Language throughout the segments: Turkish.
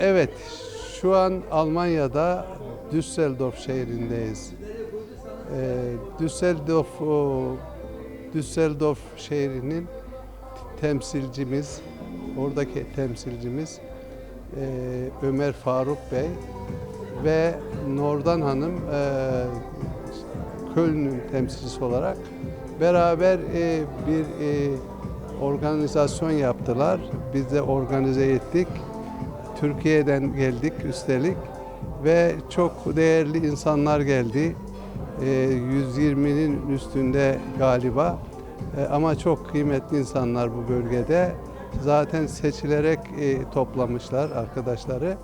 Evet, şu an Almanya'da Düsseldorf şehrindeyiz. Ee, Düsseldorf, o, Düsseldorf şehrinin temsilcimiz, oradaki temsilcimiz e, Ömer Faruk Bey ve Nordan Hanım e, Köln'ün temsilcisi olarak beraber e, bir e, organizasyon yaptılar. Biz de organize ettik. Türkiye'den geldik üstelik ve çok değerli insanlar geldi. E, 120'nin üstünde galiba E, ama çok kıymetli insanlar bu bölgede. Zaten seçilerek e, toplamışlar arkadaşları.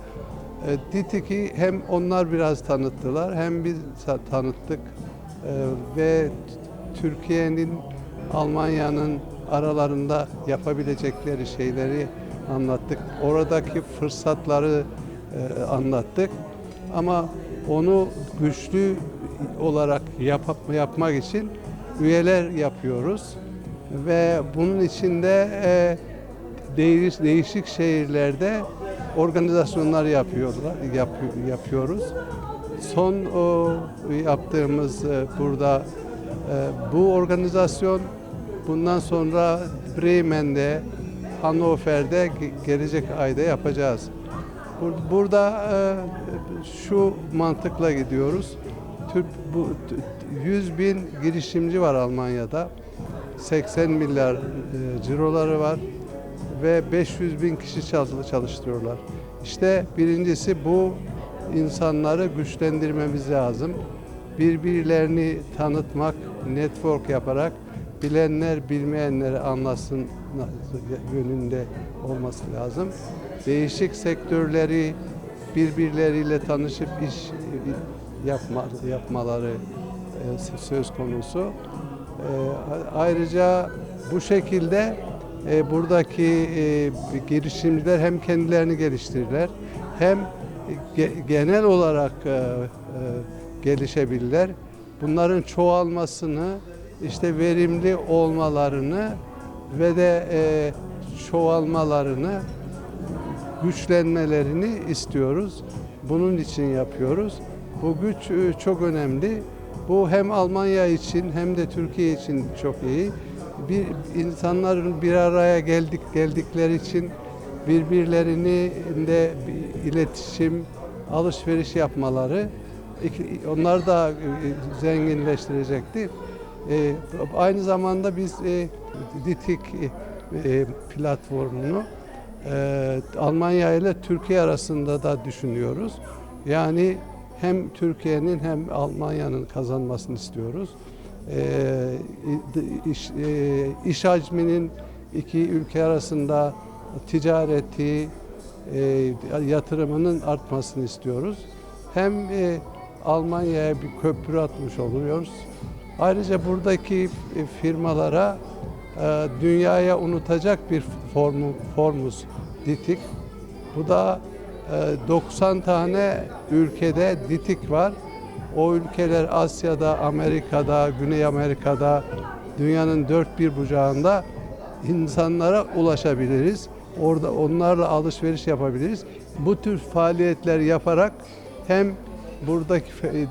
E, DİTİK'i hem onlar biraz tanıttılar hem biz tanıttık ve Türkiye'nin Almanya'nın aralarında yapabilecekleri şeyleri anlattık. Oradaki fırsatları e, anlattık. Ama onu güçlü olarak yap, yapmak için üyeler yapıyoruz ve bunun içinde e, değiş, değişik şehirlerde organizasyonlar yapıyorlar, yap, yapıyoruz. Son o yaptığımız e, burada e, bu organizasyon bundan sonra Bremen'de, Hannover'de ge- gelecek ayda yapacağız. Bur- Burada e, şu mantıkla gidiyoruz. Türk bu t- 100 bin girişimci var Almanya'da. 80 milyar e, ciroları var ve 500 bin kişi çal- çalıştırıyorlar. İşte birincisi bu insanları güçlendirmemiz lazım. Birbirlerini tanıtmak, network yaparak bilenler bilmeyenleri anlasın yönünde olması lazım. Değişik sektörleri birbirleriyle tanışıp iş yapma, yapmaları e, söz konusu. E, Ayrıca bu şekilde e, buradaki girişimciler hem kendilerini geliştirirler hem ge- genel olarak gelişebilirler. Bunların çoğalmasını, işte verimli olmalarını ve de e, çoğalmalarını, güçlenmelerini istiyoruz. Bunun için yapıyoruz. Bu güç e, çok önemli. Bu hem Almanya için hem de Türkiye için çok iyi. Bir insanların bir araya geldik geldikleri için birbirlerini de iletişim, alışveriş yapmaları iki- onlar da e, zenginleştirecektir. E, Aynı zamanda biz e, DİTİK e, platformunu e, Almanya ile Türkiye arasında da düşünüyoruz. Yani hem Türkiye'nin hem Almanya'nın kazanmasını istiyoruz. E, iş, e, hacminin iki ülke arasında ticareti, e, yatırımının artmasını istiyoruz. Hem e, Almanya'ya bir köprü atmış oluyoruz. Ayrıca buradaki e, firmalara e, dünyaya unutacak bir formu, formuz DİTİK. Bu da e, 90 tane ülkede DİTİK var. O ülkeler Asya'da, Amerika'da, Güney Amerika'da, dünyanın dört bir bucağında insanlara ulaşabiliriz. Orada onlarla alışveriş yapabiliriz. Bu tür faaliyetler yaparak hem buradaki e,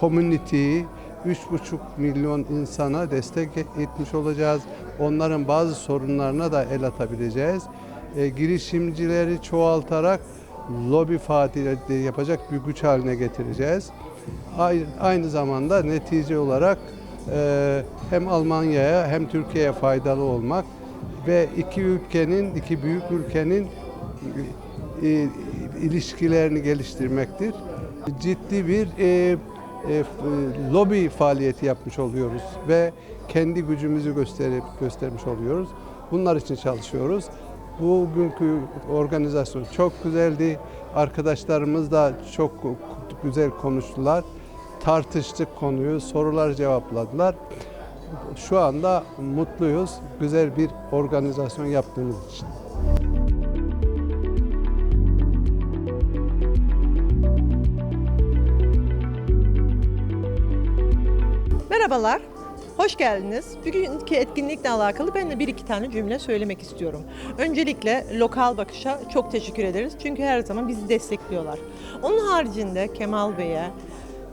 community'yi 3,5 milyon insana destek etmiş olacağız. Onların bazı sorunlarına da el atabileceğiz. E, girişimcileri çoğaltarak lobi faaliyeti yapacak bir güç haline getireceğiz. Ay- Aynı zamanda netice olarak e, hem Almanya'ya hem Türkiye'ye faydalı olmak ve iki ülkenin, iki büyük ülkenin e, ilişkilerini geliştirmektir. Ciddi bir e, e, f- lobi faaliyeti yapmış oluyoruz ve kendi gücümüzü gösterip göstermiş oluyoruz. Bunlar için çalışıyoruz. Bugünkü organizasyon çok güzeldi. Arkadaşlarımız da çok güzel konuştular. Tartıştık konuyu, sorular cevapladılar. Şu anda mutluyuz. Güzel bir organizasyon yaptığımız için. Merhabalar. Hoş geldiniz. Bugünkü etkinlikle alakalı ben de bir iki tane cümle söylemek istiyorum. Öncelikle lokal bakışa çok teşekkür ederiz. Çünkü her zaman bizi destekliyorlar. Onun haricinde Kemal Bey'e,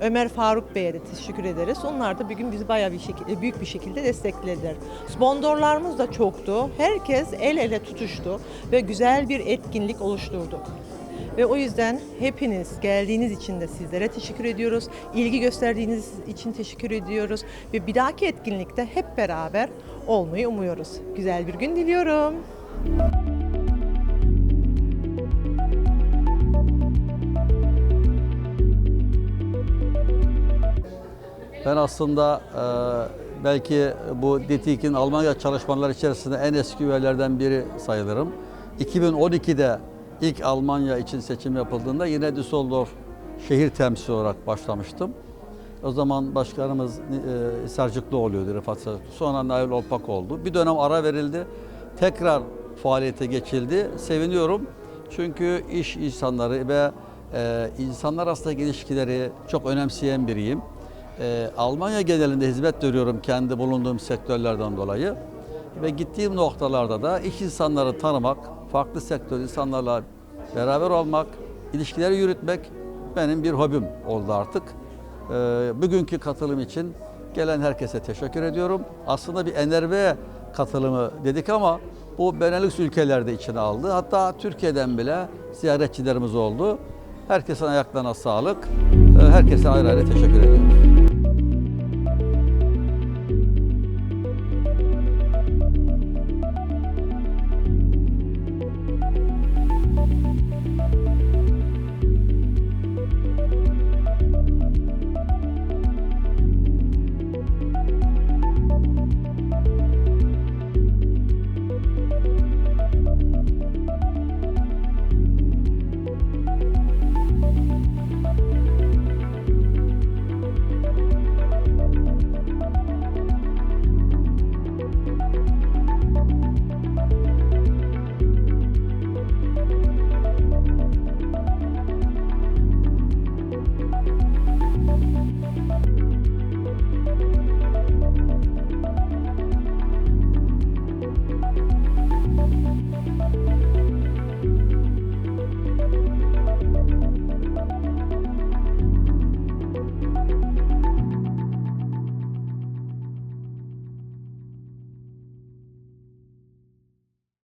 Ömer Faruk Bey'e de teşekkür ederiz. Onlar da bugün bizi bayağı bir şekilde, büyük bir şekilde desteklediler. Sponsorlarımız da çoktu. Herkes el ele tutuştu ve güzel bir etkinlik oluşturdu. Ve o yüzden hepiniz geldiğiniz için de sizlere teşekkür ediyoruz. İlgi gösterdiğiniz için teşekkür ediyoruz. Ve bir dahaki etkinlikte hep beraber olmayı umuyoruz. Güzel bir gün diliyorum. Ben aslında e, belki bu DİTİK'in Almanya çalışmaları içerisinde en eski üyelerden biri sayılırım. 2012'de ilk Almanya için seçim yapıldığında yine Düsseldorf şehir temsilcisi olarak başlamıştım. O zaman başkanımız e, Sarcıklı oluyordu Rıfat Sarcıklı. Sonra Nail Olpak oldu. Bir dönem ara verildi. Tekrar faaliyete geçildi. Seviniyorum. Çünkü iş insanları ve e, insanlar arasındaki ilişkileri çok önemseyen biriyim. E, Almanya genelinde hizmet veriyorum kendi bulunduğum sektörlerden dolayı. Ve gittiğim noktalarda da iş insanları tanımak, farklı sektör insanlarla beraber olmak, ilişkileri yürütmek benim bir hobim oldu artık. E, bugünkü katılım için gelen herkese teşekkür ediyorum. Aslında bir enerve katılımı dedik ama bu Benelux ülkelerde içine aldı. Hatta Türkiye'den bile ziyaretçilerimiz oldu. Herkesin ayaklarına sağlık. E, Herkese ayrı ayrı teşekkür ediyorum.